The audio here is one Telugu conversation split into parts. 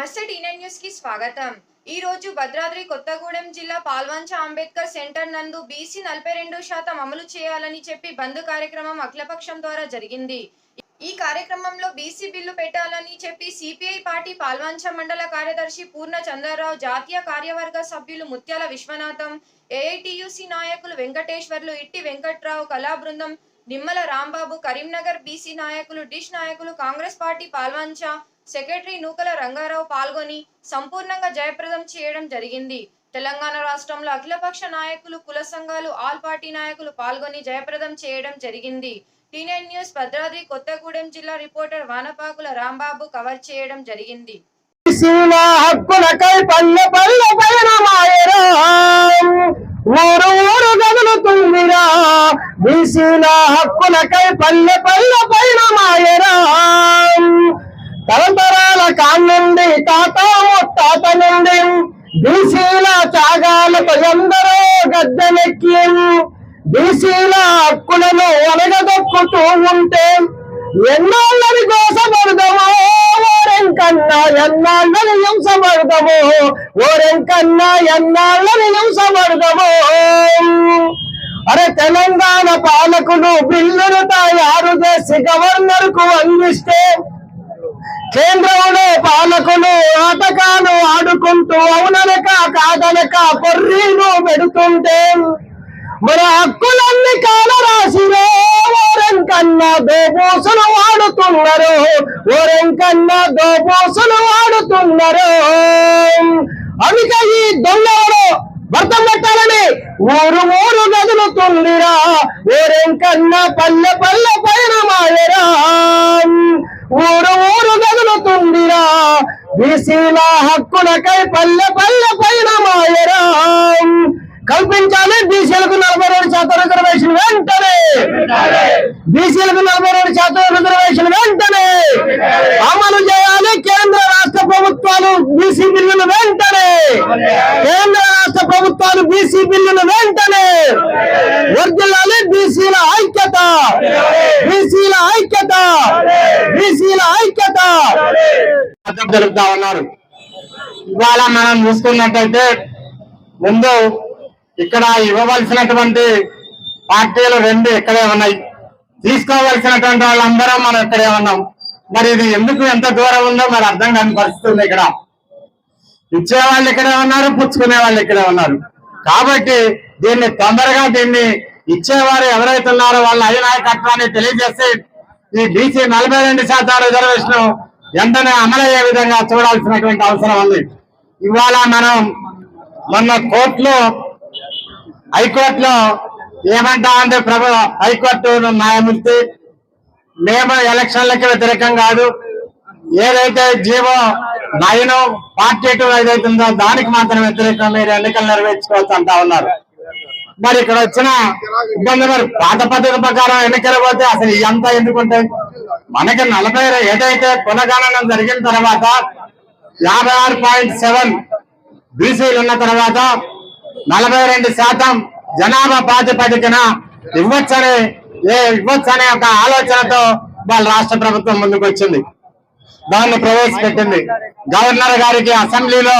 నమస్తే టీనెన్ న్యూస్కి స్వాగతం. ఈ రోజు భద్రాద్రి కొత్తగూడెం జిల్లా పాల్వంచ అంబేద్కర్ సెంటర్ నందు బీసీ నలభై రెండు శాతం అమలు చేయాలని చెప్పి బంద్ కార్యక్రమం అఖిలపక్షం ద్వారా జరిగింది. ఈ కార్యక్రమంలో బీసీ బిల్లు పెట్టాలని చెప్పి సిపిఐ పార్టీ పాల్వంచ మండల కార్యదర్శి పూర్ణ చంద్రరావు జాతీయ కార్యవర్గ సభ్యులు ముత్యాల విశ్వనాథం ఏఐటియుసి నాయకులు వెంకటేశ్వర్లు ఇట్టి వెంకట్రావు కళా బృందం నిమ్మల రాంబాబు కరీంనగర్ బీసీ నాయకులు డిష్ నాయకులు Congress party Palvancha secretary Nukala Rangarao పాల్గొని సంపూర్ణంగా జయప్రదం చేయడం జరిగింది. తెలంగాణ రాష్ట్రంలో అఖిలపక్ష నాయకులు కుల సంఘాలు ఆల్ పార్టీ నాయకులు పాల్గొని జయప్రదం చేయడం జరిగింది. టీనైన్ న్యూస్ భద్రాద్రి కొత్తగూడెం జిల్లా రిపోర్టర్ వానపాకుల రాంబాబు కవర్ చేయడం జరిగింది. బీసీల ఊరు ఊరు గదులుతుందిరా. బీసీల హక్కులకై పల్లె పల్లె పైన మాయరా. తరతరాల కానుండి తాత ముత్తాత నుండి బీసీల త్యాగాలకు ఎందరో గద్దెనెక్కి బీసీల హక్కులను అనగదొక్కుతూ ఉంటే ఎన్నాళ్ళని కోసమర్థమో ఓరెంకన్నా ఎన్నాళ్ళని హింసమర్థమో ఓరెంకన్నా ఎన్నాళ్ళని హింస మార్గము అరే తెలంగాణ పాలకులు బిల్లును తయారు చేసి గవర్నర్కు అందిస్తే కేంద్రంలో పాలకులు ఆటకాలు ఆడుకుంటూ అవుననక కాదనక కొర్రీలు పెడుతుంటే మన హక్కులన్నీ కాల రాసిరో ఓరెంకన్నా దోబోసులు వాడుతున్నారు. ఓరెంకన్నా దోబోసులు వాడుతున్నారు. అందుకే ఈ దొంగలో భర్తం పెట్టాలని ఊరు ఊరు గదులుతుందిరా ఓరెంకన్నా పల్లె పల్లె పైన మాయరా. ఊరు ఊరు కదులుతుందిరా బీసీల హక్కులకై పల్లె పల్లె పైన మాయరా. కల్పించాలి బీసీలకు నలభై రెండు శాతం రిజర్వేషన్ వెంటనే. బీసీలకు నలభై రెండు శాతం రిజర్వేషన్ వెంటనే. అమలు చేయాలి కేంద్ర రాష్ట్ర ప్రభుత్వాలు బీసీ బిల్లులు వెంటనే. కేంద్ర ప్రభుత్వాలు బీసీ బిల్లులు వెంటనే. వర్దిల్లాలి బీసీల ఐక్యత. బీసీల ఐక్యత. బీసీల ఐక్యత. జరుపుతా ఉన్నారు. ఇవాళ మనం చూసుకున్నట్టయితే ముందు ఇక్కడ ఇవ్వవలసినటువంటి పార్టీలు రెండు ఇక్కడే ఉన్నాయి. తీసుకోవలసినటువంటి వాళ్ళందరం మనం ఇక్కడే ఉన్నాం. మరి ఇది ఎందుకు ఎంత దూరం ఉందో మరి అర్థం కాని పరిస్థితి ఉంది ఇక్కడ. ఇచ్చే వాళ్ళు ఇక్కడే ఉన్నారు పుచ్చుకునే వాళ్ళు ఇక్కడే ఉన్నారు. కాబట్టి దీన్ని తొందరగా దీన్ని ఇచ్చేవారు ఎవరైతే ఉన్నారో వాళ్ళ అధినాయకత్వాన్ని తెలియజేసి ఈ బీసీ నలభై రెండు శాతం రిజర్వేషన్ వెంటనే అమలయ్యే విధంగా చూడాల్సినటువంటి అవసరం ఉంది. ఇవాళ మనం మొన్న కోర్టులో హైకోర్టులో ఏమంటా అంటే ప్రభు హైకోర్టు న్యాయమూర్తి మేము ఎలక్షన్లకి వ్యతిరేకం కాదు. ఏదైతే జీవో నయను పార్టీ టూ ఏదైతే ఉందో దానికి మాత్రం వ్యతిరేకం మీరు ఎన్నికలు నెరవేర్చుకోవచ్చు అంటా ఉన్నారు. మరి ఇక్కడ వచ్చిన ఇబ్బంది మరి పాత పద్ధతి ప్రకారం ఎన్నికలు పోతే అసలు ఇదంతా ఎందుకుంటాయి మనకి నలభై ఏదైతే పునగణనం జరిగిన తర్వాత యాభై ఆరు పాయింట్ సెవెన్ బీసీలు ఉన్న తర్వాత నలభై రెండు శాతం జనాభా ప్రాతిపదికన ఇవ్వచ్చని ఏ ఇవ్వచ్చనే ఒక ఆలోచనతో వాళ్ళ రాష్ట్ర ప్రభుత్వం ముందుకు వచ్చింది దాన్ని ప్రవేశపెట్టింది. గవర్నర్ గారికి అసెంబ్లీలో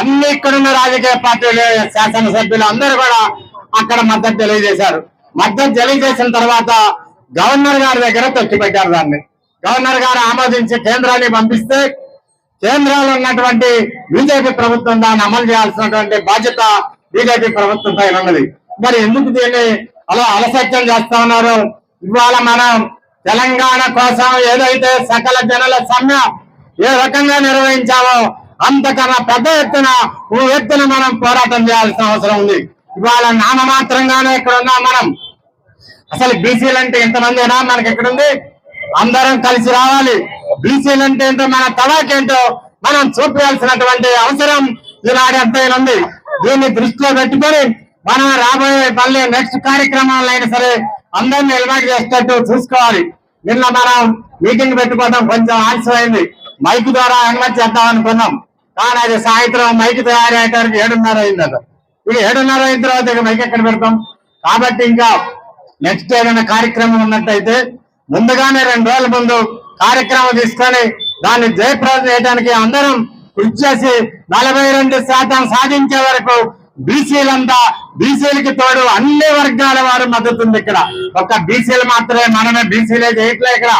అన్ని ఇక్కడున్న రాజకీయ పార్టీలు శాసనసభ్యులు అందరూ కూడా అక్కడ మద్దతు తెలియజేశారు. మద్దతు తెలియజేసిన తర్వాత గవర్నర్ గారి దగ్గర తొక్కిపెట్టారు దాన్ని. గవర్నర్ గారు ఆమోదించి కేంద్రాన్ని పంపిస్తే కేంద్రంలో ఉన్నటువంటి బీజేపీ ప్రభుత్వం దాన్ని అమలు చేయాల్సినటువంటి బాధ్యత బీజేపీ ప్రభుత్వం పైన ఉన్నది. మరి ఎందుకు దీన్ని అలా అలసత్యం చేస్తా ఉన్నారు? ఇవాళ మనం తెలంగాణ కోసం ఏదైతే సకల జనుల సమ్మె ఏ రకంగా నిర్వహించామో అంతకన్నా పెద్ద ఎత్తున ఓ ఎత్తున మనం పోరాటం చేయాల్సిన అవసరం ఉంది. ఇవాళ నామమాత్రంగానే ఇక్కడ ఉన్నాం మనం. అసలు బీసీలు అంటే ఎంతమందినా మనకి ఎక్కడుంది అందరం కలిసి రావాలి. బీసీలు అంటే ఏంటో మన తడాకేంటో మనం చూపించాల్సినటువంటి అవసరం ఈనాడు ఎంతైనా ఉంది. దీన్ని దృష్టిలో పెట్టుకొని మనం రాబోయే మళ్ళీ నెక్స్ట్ కార్యక్రమాలైనా అయినా సరే అందరిని ఎలవాటు చేసేటట్టు చూసుకోవాలి. నిన్న మనం మీటింగ్ పెట్టుకోవడం కొంచెం ఆలస్యమైంది. మైక్ ద్వారా అనుమతి చేద్దాం అనుకున్నాం. కానీ అది సాయంత్రం మైక్ తయారయ్యేటానికి ఏడున్నర అయిందట ఇప్పుడు ఏడున్నర అయిన తర్వాత ఇక మైక్ ఎక్కడ పెడతాం? కాబట్టి ఇంకా నెక్స్ట్ ఏదైనా కార్యక్రమం ఉన్నట్టయితే ముందుగానే రెండు రోజుల ముందు కార్యక్రమం తీసుకొని దాన్ని జయప్రదం చేయడానికి అందరం కృషి చేసి నలభై రెండు శాతం సాధించే వరకు బీసీలంతా బీసీలకి తోడు అన్ని వర్గాల వారు మద్దతు ఉంది ఇక్కడ. ఒక బీసీలు మాత్రమే మనమే బీసీలే చేయట్లే ఇక్కడ.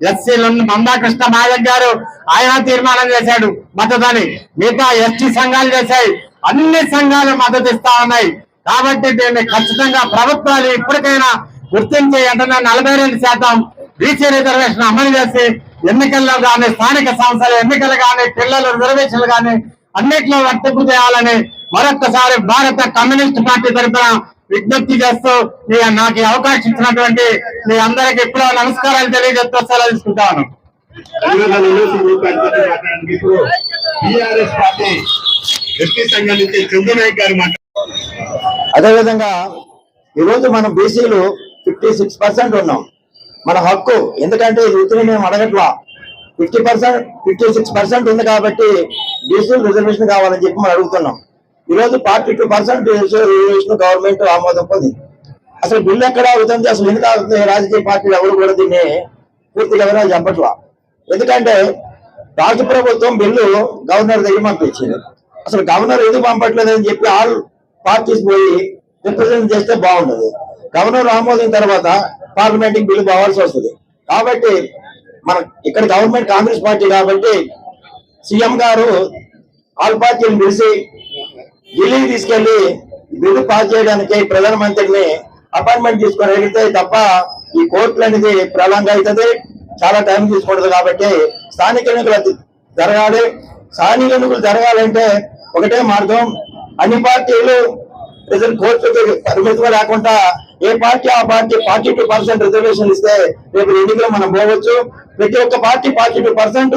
ఎస్సీలు మందాకృష్ణ మాదక్ గారు ఆయన తీర్మానం చేశాడు మద్దతని. మిగతా ఎస్టీ సంఘాలు చేశాయి. అన్ని సంఘాలు మద్దతు ఇస్తా ఉన్నాయి. కాబట్టి దీన్ని ఖచ్చితంగా ప్రభుత్వాలు ఇప్పటికైనా గుర్తించి వెంటనే నలభై రెండు శాతం బీసీ రిజర్వేషన్ అమలు చేసి ఎన్నికల్లో కానీ స్థానిక సంస్థల ఎన్నికలు కానీ పిల్లల రిజర్వేషన్లు కానీ అన్నిట్లో వర్తింపు చేయాలని మరొక్కసారి భారత కమ్యూనిస్ట్ పార్టీ తరఫున విజ్ఞప్తి చేస్తూ మీ నాకు ఈ అవకాశం ఇచ్చినటువంటి మీ అందరికి ఇప్పుడు నమస్కారాలు తెలియజేస్తూ సెలవు తీసుకుంటాను. పార్టీ అదేవిధంగా ఈరోజు మనం బీసీలు ఫిఫ్టీ సిక్స్ పర్సెంట్ ఉన్నాం. మన హక్కు ఎందుకంటే ఇది మేము అడగట్లా. Fifty percent fifty six percent ఉంది కాబట్టి బీసీలు రిజర్వేషన్ కావాలని చెప్పి మనం అడుగుతున్నాం. ఈరోజు ఫార్టీ టూ పర్సెంట్ గవర్నమెంట్ ఆమోదం పొందింది అసలు బిల్లు ఎక్కడ అవుతుంది? అసలు ఎందుకు అవుతుంది రాజకీయ పార్టీలు ఎవరు కూడా దీన్ని పూర్తిగా ఎవరైనా చెప్పట్లా. ఎందుకంటే రాష్ట్ర ప్రభుత్వం బిల్లు గవర్నర్ దగ్గర పంపించింది. అసలు గవర్నర్ ఎందుకు పంపట్లేదు అని చెప్పి ఆల్ పార్టీస్ పోయి రిప్రజెంట్ చేస్తే బాగుంటది గవర్నర్ ఆమోదం తర్వాత పార్లమెంట్ బిల్లు పోవాల్సి వస్తుంది. కాబట్టి మన ఇక్కడ గవర్నమెంట్ కాంగ్రెస్ పార్టీ కాబట్టి సీఎం గారు ఆల్ పార్టీని పిలిచి ఢిల్లీకి తీసుకెళ్ళి బిల్లు పాస్ చేయడానికి ప్రధానమంత్రిని అపాయింట్మెంట్ తీసుకొని వెళితే తప్ప ఈ కోర్టులు అనేది ప్రళంగా అవుతుంది. చాలా టైం తీసుకుంటుంది కాబట్టి స్థానిక ఎన్నికలు జరగాలి. స్థానిక ఎన్నికలు జరగాలంటే ఒకటే మార్గం. అన్ని పార్టీలు రిజర్వ్ కోర్టుకి పరిమితిగా లేకుండా ఏ పార్టీ ఆ party forty two percent reservation ఇస్తే రేపు ఎన్నికలు మనం పోవచ్చు. ప్రతి ఒక్క పార్టీ ఫార్టీ టూ పర్సెంట్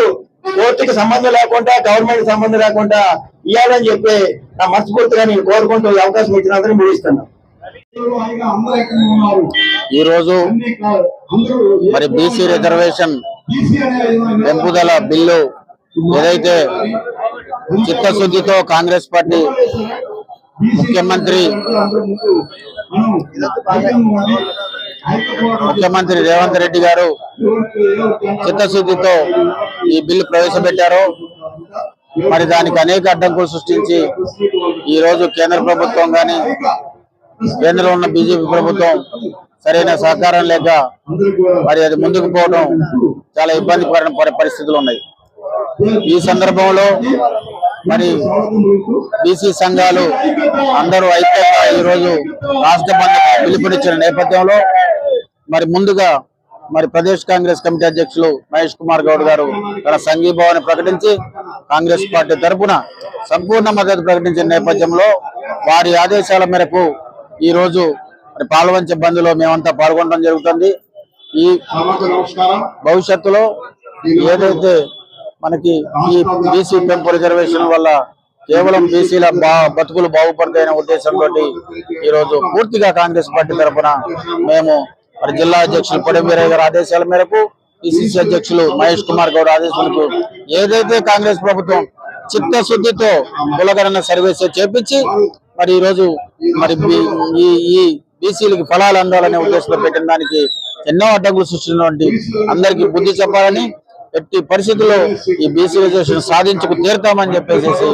కోర్టుకి సంబంధం లేకుండా గవర్నమెంట్ సంబంధం లేకుండా ఇవ్వాలని చెప్పి నా మనస్ఫూర్తిగా నేను కోరుకుంటూ ఈ అవకాశం ఇచ్చినందుకు ముగిస్తున్నాను అందరూ ఈ రోజు మరి బీసీ రిజర్వేషన్ పెంపుదల బిల్లు ఏదైతే చిత్తశుద్ధితో కాంగ్రెస్ పార్టీ ముఖ్యమంత్రి ముఖ్యమంత్రి రేవంత్ రెడ్డి గారు చిత్తశుద్ధితో ఈ బిల్లు ప్రవేశపెట్టారు. మరి దానికి అనేక అడ్డంకులు సృష్టించి ఈ రోజు కేంద్ర ప్రభుత్వం గాని కేంద్రంలో ఉన్న బీజేపీ ప్రభుత్వం సరైన సహకారం లేక మరి అది ముందుకు పోవడం చాలా ఇబ్బంది పరి- పరిస్థితులు ఉన్నాయి. ఈ సందర్భంలో మరి బీసీ సంఘాలు అందరూ ఐక్యంగా ఈ రోజు రాష్ట్ర బంద్ పిలుపునిచ్చిన నేపథ్యంలో మరి ముందుగా మరి ప్రదేశ్ కాంగ్రెస్ కమిటీ అధ్యక్షులు మహేష్ కుమార్ గౌడ్ గారు తన సంఘీభావాన్ని ప్రకటించి కాంగ్రెస్ పార్టీ తరపున సంపూర్ణ మద్దతు ప్రకటించిన నేపథ్యంలో వారి ఆదేశాల మేరకు ఈ రోజు మరి పాల్వంచ బంద్లో మేమంతా పాల్గొనడం జరుగుతుంది. ఈ భవిష్యత్తులో ఏదైతే మనకి ఈ బీసీ పెంపు రిజర్వేషన్ వల్ల కేవలం బీసీల బా బతుకులు బాగుపడతాయనే ఉద్దేశంతో ఈ రోజు పూర్తిగా కాంగ్రెస్ పార్టీ తరఫున మేము మరి జిల్లా అధ్యక్షులు పొడవీరయ్య గారి ఆదేశాల మేరకు పిసిసి అధ్యక్షులు మహేష్ కుమార్ గౌడ్ ఆదేశాలకు ఏదైతే కాంగ్రెస్ ప్రభుత్వం చిత్తశుద్ధితో కులగణన సర్వీస్ చేపించి మరి ఈ రోజు మరి ఈ ఈ బీసీలకి ఫలాలు అందాలనే ఉద్దేశంలో పెట్టిన దానికి ఎన్నో అడ్డంకులు సృష్టించినటువంటి అందరికీ బుద్ధి చెప్పాలని ఎట్టి పరిస్థితుల్లో ఈ బీసీ రిజర్వేషన్ సాధించుకు తీరుతామని చెప్పేసి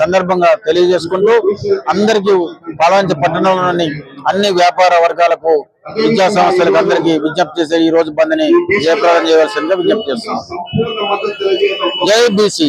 సందర్భంగా తెలియజేసుకుంటూ అందరికీ పాలవంచ పట్టణంలోని అన్ని వ్యాపార వర్గాలకు విద్యా సంస్థలకు అందరికీ విజ్ఞప్తి చేసే ఈ రోజు బంద్ని జయప్రదం చేయవలసిందిగా విజ్ఞప్తి చేస్తున్నాం. జై బీసీ